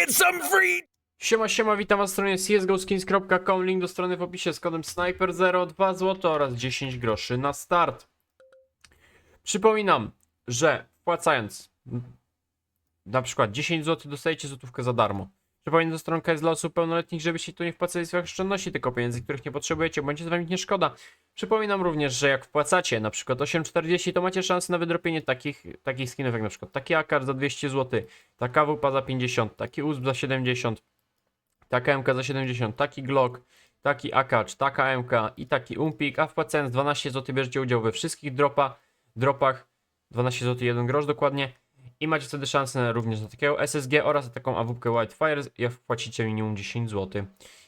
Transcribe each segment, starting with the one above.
get some free. Siema, siema, witam was na stronie csgoskins.com, link do strony w opisie z kodem Sniper0, 2 zł oraz 10 groszy na start. Przypominam, że wpłacając na przykład 10 zł dostajecie złotówkę za darmo. Przypominam, że stronka jest dla osób pełnoletnich, żebyście tu nie wpłacali swoich oszczędności, tylko pieniędzy, których nie potrzebujecie, bądź z wami nie szkoda. Przypominam również, że jak wpłacacie na przykład 8,40, to macie szansę na wydropienie takich, takich skinów jak na przykład taki akar za 200 zł, taka WP za 50, taki USP za 70, taka MK za 70, taki Glock, taki Akacz, taka MK i taki Umpik, a wpłacając 12 zł bierzecie udział we wszystkich dropa, dropach, 12 zł 1 grosz dokładnie i macie wtedy szansę również na takiego SSG oraz na taką AWP Whitefire, jak wpłacicie minimum 10 zł.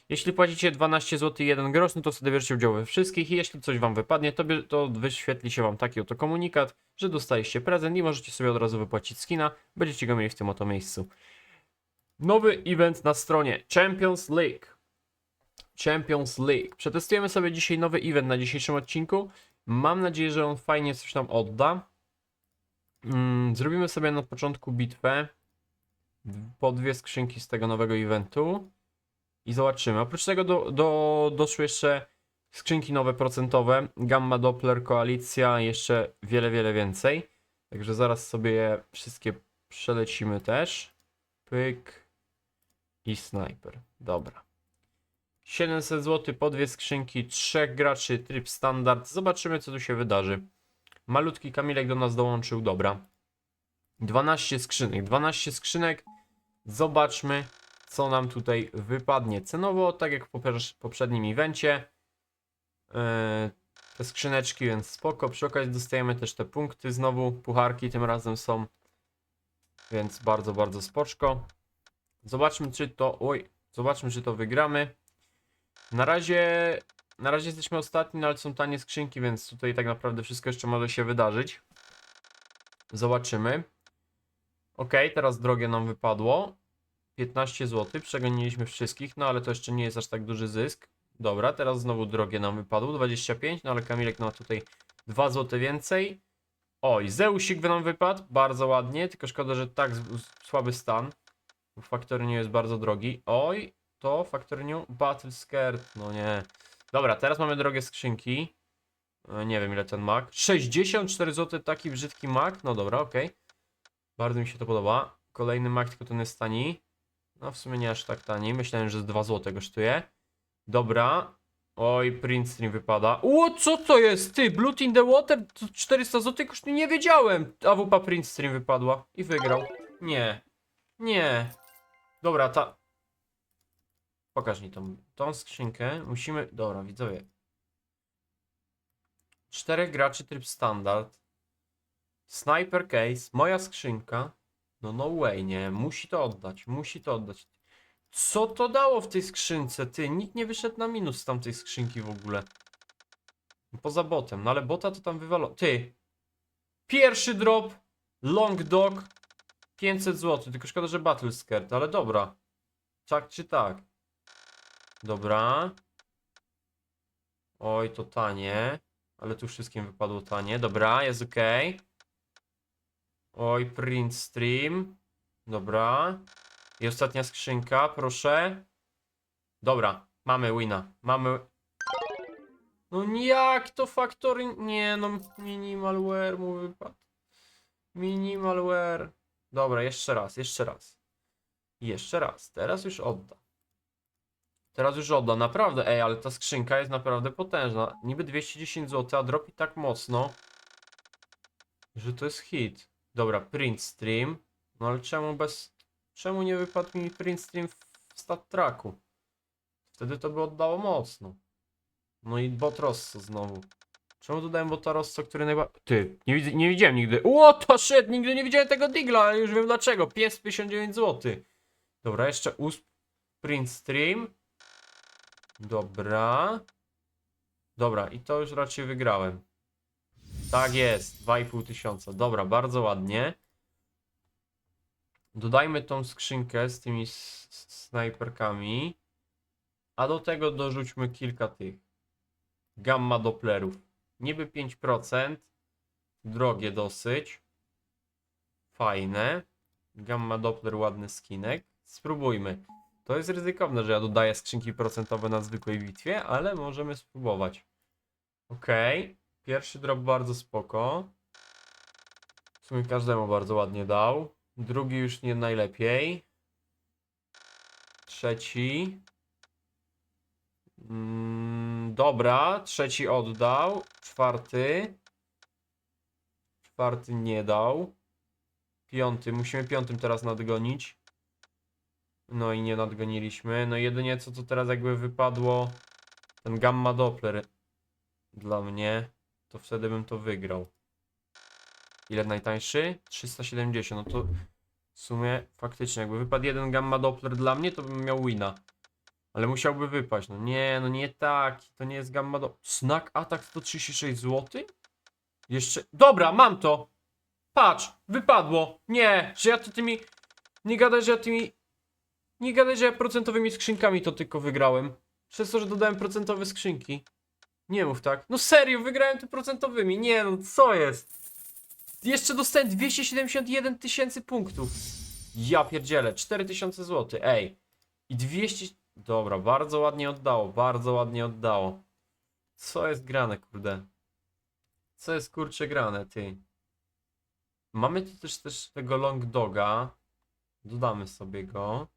Jeśli płacicie 12 zł 1 grosz, no to wtedy bierzecie udział we wszystkich i jeśli coś wam wypadnie, to, to wyświetli się wam taki oto komunikat, że dostaliście prezent i możecie sobie od razu wypłacić skina, będziecie go mieli w tym oto miejscu. Nowy event na stronie Champions League. Champions League. Przetestujemy sobie dzisiaj nowy event na dzisiejszym odcinku. Mam nadzieję, że on fajnie coś nam odda. Mm, Zrobimy sobie na początku bitwę. Po dwie skrzynki z tego nowego eventu. I zobaczymy. Oprócz tego do, do, doszły jeszcze skrzynki nowe procentowe. Gamma Doppler, Koalicja, jeszcze wiele, wiele więcej. Także zaraz sobie je wszystkie przelecimy też. Pyk i snajper. Dobra. 700 zł po dwie skrzynki, trzech graczy, tryb standard. Zobaczymy, co tu się wydarzy. Malutki Kamilek do nas dołączył, dobra. 12 skrzynek, 12 skrzynek. Zobaczmy, co nam tutaj wypadnie. Cenowo, tak jak w poprzednim evencie. Yy, te skrzyneczki, więc spoko. Przy okazji dostajemy też te punkty znowu. Pucharki tym razem są. Więc bardzo, bardzo spoczko. Zobaczmy, czy to. Oj, zobaczmy, czy to wygramy. Na razie. Na razie jesteśmy ostatni, no ale są tanie skrzynki, więc tutaj tak naprawdę wszystko jeszcze może się wydarzyć. Zobaczymy. Ok, teraz drogie nam wypadło. 15 zł, przegoniliśmy wszystkich, no ale to jeszcze nie jest aż tak duży zysk. Dobra, teraz znowu drogie nam wypadło, 25, no ale Kamilek ma tutaj 2 zł więcej. Oj, Zeusik nam wypadł, bardzo ładnie, tylko szkoda, że tak słaby stan. New jest bardzo drogi. Oj, to Factory New Battle Skirt, no nie. Dobra, teraz mamy drogie skrzynki. E, Nie wiem ile ten mak. 64 zł taki brzydki mak. No dobra, okej. Bardzo mi się to podoba. Kolejny mak, tylko ten jest tani. No w sumie nie aż tak tani. Myślałem, że z 2 zł kosztuje. Dobra. Oj, print stream wypada. O, co to jest? Ty, Blood in the Water? To 400 zł kosztuje? Nie wiedziałem. AWP print stream wypadła. I wygrał. Nie. Nie. Dobra, ta... Pokaż mi tą, tą skrzynkę. Musimy... Dobra, widzowie. Czterech graczy tryb standard. Sniper case. Moja skrzynka. No no way, nie. Musi to oddać. Musi to oddać. Co to dało w tej skrzynce? Ty, nikt nie wyszedł na minus z tamtej skrzynki w ogóle. Poza botem. No ale bota to tam wywalo. Ty. Pierwszy drop. Long dog. 500 zł. Tylko szkoda, że battle skirt, ale dobra. Tak czy tak? Dobra. Oj, to tanie. Ale tu wszystkim wypadło tanie. Dobra, jest ok. Oj, print stream. Dobra. I ostatnia skrzynka, proszę. Dobra, mamy wina. Mamy. No jak to factory. Nie, no minimalware mu wypadł. Minimalware. Dobra, jeszcze raz, jeszcze raz. Jeszcze raz. Teraz już odda. Teraz już odda, naprawdę, ej, ale ta skrzynka jest naprawdę potężna. Niby 210 zł, a dropi tak mocno, że to jest hit. Dobra, print stream. No ale czemu bez... Czemu nie wypadł mi print stream w stat tracku? Wtedy to by oddało mocno. No i bot Rosso znowu. Czemu dodałem bota Rosso, który najbardziej... Ty, nie, widz- nie widziałem nigdy. Ło, to shit, nigdy nie widziałem tego digla, ale już wiem dlaczego. Pies 59 zł. Dobra, jeszcze usp print stream. Dobra. Dobra, i to już raczej wygrałem. Tak jest, 2,5 tysiąca. Dobra, bardzo ładnie. Dodajmy tą skrzynkę z tymi snajperkami. A do tego dorzućmy kilka tych gamma doplerów. Niby 5%. Drogie dosyć. Fajne. Gamma doppler, ładny skinek. Spróbujmy. To jest ryzykowne, że ja dodaję skrzynki procentowe na zwykłej bitwie, ale możemy spróbować. Okej. Pierwszy drop bardzo spoko. W sumie każdemu bardzo ładnie dał. Drugi już nie najlepiej. Trzeci. Mm, dobra, trzeci oddał. Czwarty. Czwarty nie dał. Piąty, musimy piątym teraz nadgonić. No i nie nadgoniliśmy. No jedynie co to teraz jakby wypadło ten gamma doppler dla mnie, to wtedy bym to wygrał. Ile najtańszy? 370. No to w sumie faktycznie jakby wypadł jeden gamma doppler dla mnie, to bym miał wina. Ale musiałby wypaść. No nie, no nie taki. To nie jest gamma do... Snack atak 136 zł? Jeszcze... Dobra, mam to! Patrz, wypadło. Nie, że ja to tymi... Nie gadaj, że ja tymi... Nie gadaj, że ja procentowymi skrzynkami to tylko wygrałem. Przez to, że dodałem procentowe skrzynki. Nie mów tak. No serio, wygrałem tu procentowymi. Nie no, co jest? Jeszcze dostałem 271 tysięcy punktów. Ja pierdzielę, 4000 zł, ej. I 200... Dobra, bardzo ładnie oddało, bardzo ładnie oddało. Co jest grane, kurde? Co jest kurcze grane, ty? Mamy tu też, też tego long doga. Dodamy sobie go.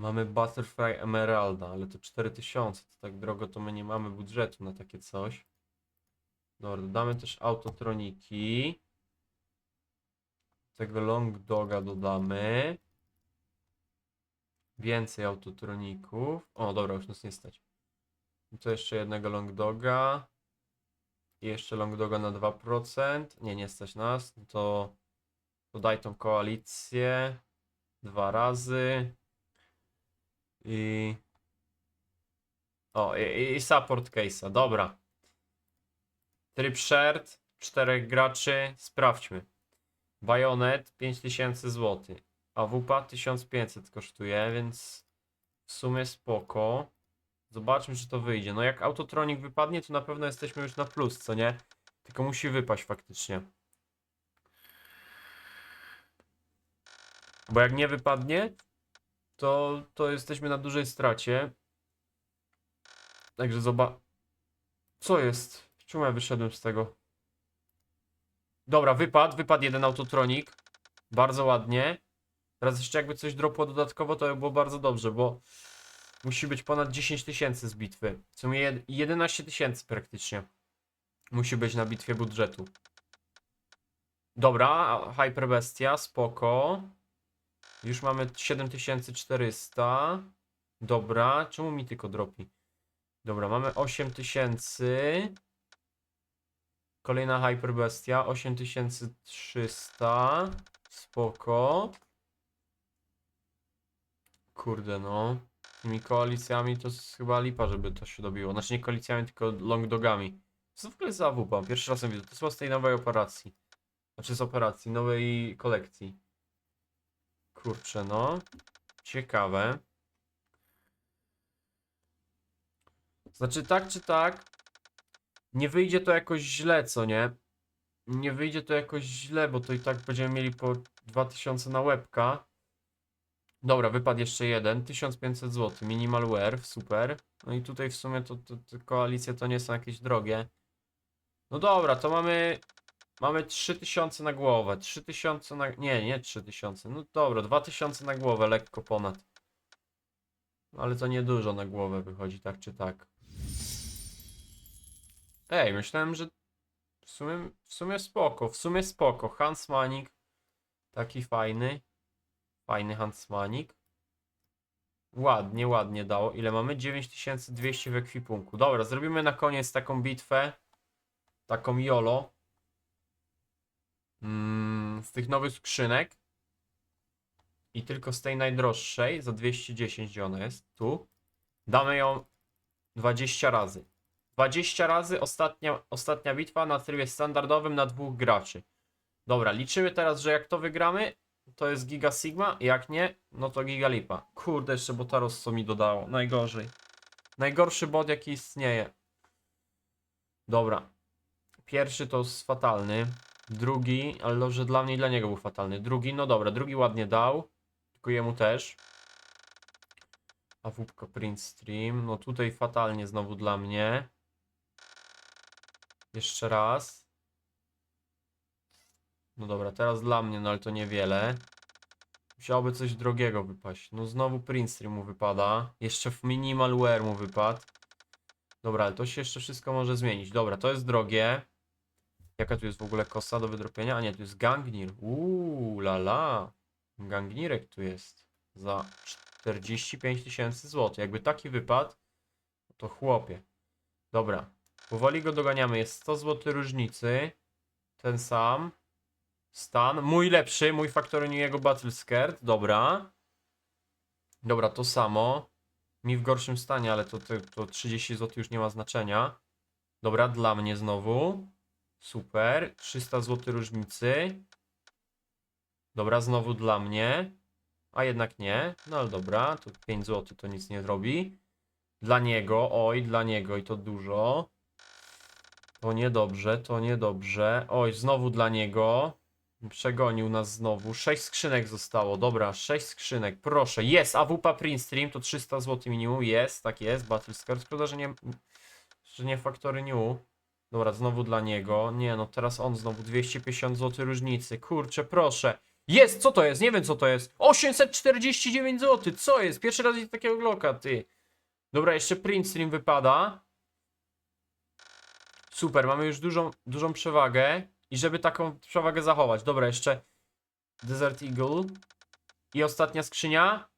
Mamy Butterfly Emeralda, ale to 4000, to tak drogo to my nie mamy budżetu na takie coś. Dobra, dodamy też autotroniki. Tego long doga dodamy. Więcej autotroników. O, dobra, już nas nie stać. I to jeszcze jednego long doga. I jeszcze long doga na 2%. Nie, nie stać nas. No To dodaj tą koalicję. Dwa razy. I. O, i, i support case'a. Dobra. Tryb shared. Czterech graczy. Sprawdźmy. Bayonet 5000 zł. AWP 1500 kosztuje, więc w sumie spoko. Zobaczmy, czy to wyjdzie. No jak autotronik wypadnie, to na pewno jesteśmy już na plus, co nie? Tylko musi wypaść faktycznie. Bo jak nie wypadnie, to, to jesteśmy na dużej stracie. Także zobacz. Co jest? Czemu ja wyszedłem z tego? Dobra, wypadł, wypadł jeden autotronik. Bardzo ładnie. Teraz jeszcze jakby coś dropło dodatkowo, to by było bardzo dobrze, bo musi być ponad 10 tysięcy z bitwy. W sumie jed- 11 tysięcy praktycznie. Musi być na bitwie budżetu. Dobra, Hyper Bestia, spoko. Już mamy 7400. Dobra, czemu mi tylko dropi? Dobra, mamy 8000. Kolejna Hyper Bestia, 8300. Spoko. Kurde no. Tymi koalicjami to chyba lipa, żeby to się dobiło. Znaczy nie koalicjami, tylko long dogami. Co w ogóle za AWP? Pierwszy raz widzę. To jest z tej nowej operacji. Znaczy z operacji, nowej kolekcji. Kurczę no. Ciekawe. Znaczy tak czy tak. Nie wyjdzie to jakoś źle, co nie? Nie wyjdzie to jakoś źle, bo to i tak będziemy mieli po 2000 na łebka. Dobra, wypadł jeszcze jeden. 1500 zł. Minimal wear, super. No i tutaj w sumie to, to, to koalicje to nie są jakieś drogie. No dobra, to mamy. Mamy 3000 na głowę. 3000 na. Nie, nie 3000. No dobra, 2000 na głowę, lekko ponad. Ale to niedużo na głowę wychodzi, tak czy tak. Ej, myślałem, że w sumie, w sumie spoko, w sumie spoko. Hans Manik, taki fajny. Fajny Hansmanik. Ładnie, ładnie dało. Ile mamy? 9200 w ekwipunku. Dobra, zrobimy na koniec taką bitwę. Taką YOLO. Mm, z tych nowych skrzynek. i tylko z tej najdroższej za 210, gdzie ona jest? Tu. Damy ją 20 razy. 20 razy ostatnia, ostatnia bitwa na trybie standardowym na dwóch graczy. Dobra, liczymy teraz, że jak to wygramy, to jest Giga Sigma, jak nie, no to Giga Lipa. Kurde, jeszcze Botaros co mi dodało. Najgorzej. Najgorszy bot jaki istnieje. Dobra. Pierwszy to jest fatalny. Drugi, ale dobrze dla mnie i dla niego był fatalny. Drugi, no dobra, drugi ładnie dał. Tylko jemu też. A wupko print stream. No tutaj fatalnie znowu dla mnie. Jeszcze raz. No dobra, teraz dla mnie, no ale to niewiele. Musiałoby coś drogiego wypaść. No znowu print stream mu wypada. Jeszcze w minimal wear mu wypadł. Dobra, ale to się jeszcze wszystko może zmienić. Dobra, to jest drogie. Jaka tu jest w ogóle kosa do wydropienia? A nie, tu jest gangnir. Uuu, la la. Gangnirek tu jest. Za 45 tysięcy złotych. Jakby taki wypadł, to chłopie. Dobra. Powoli go doganiamy. Jest 100 zł różnicy. Ten sam. Stan. Mój lepszy. Mój Factory jego Battle Skirt. Dobra. Dobra, to samo. Mi w gorszym stanie, ale to, to, to 30 zł już nie ma znaczenia. Dobra, dla mnie znowu. Super. 300 zł różnicy. Dobra, znowu dla mnie. A jednak nie. No ale dobra, to 5 zł to nic nie zrobi. Dla niego, oj, dla niego i to dużo. To niedobrze, to niedobrze. Oj, znowu dla niego. Przegonił nas znowu. 6 skrzynek zostało. Dobra, 6 skrzynek. Proszę. Jest AWP Print Stream. To 300 zł minimum. Jest, tak jest. Battle Scar. Szkoda, że nie, że nie Factory New. Dobra, znowu dla niego. Nie, no teraz on znowu 250 zł różnicy. Kurczę, proszę. Jest, co to jest? Nie wiem co to jest. 849 zł. Co jest? Pierwszy raz widzę takiego gloka, ty. Dobra, jeszcze print stream wypada. Super, mamy już dużą, dużą przewagę. I żeby taką przewagę zachować. Dobra, jeszcze Desert Eagle. I ostatnia skrzynia.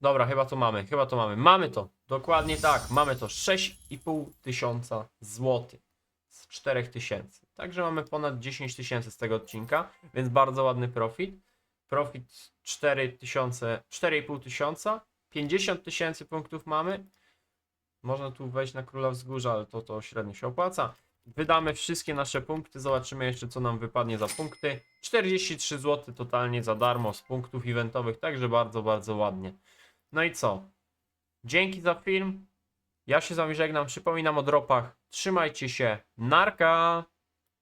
Dobra, chyba to mamy, chyba to mamy. Mamy to. Dokładnie tak, mamy to. 6,5 tysiąca złotych z 4 tysięcy. Także mamy ponad 10 tysięcy z tego odcinka, więc bardzo ładny profit. Profit 4 tysiące, 4,5 tysiąca. 50 tysięcy punktów mamy. Można tu wejść na króla wzgórza, ale to, to średnio się opłaca. Wydamy wszystkie nasze punkty, zobaczymy jeszcze co nam wypadnie za punkty. 43 zł totalnie za darmo z punktów eventowych, także bardzo, bardzo ładnie. No i co? Dzięki za film. Ja się z wami żegnam, przypominam o dropach. Trzymajcie się. Narka!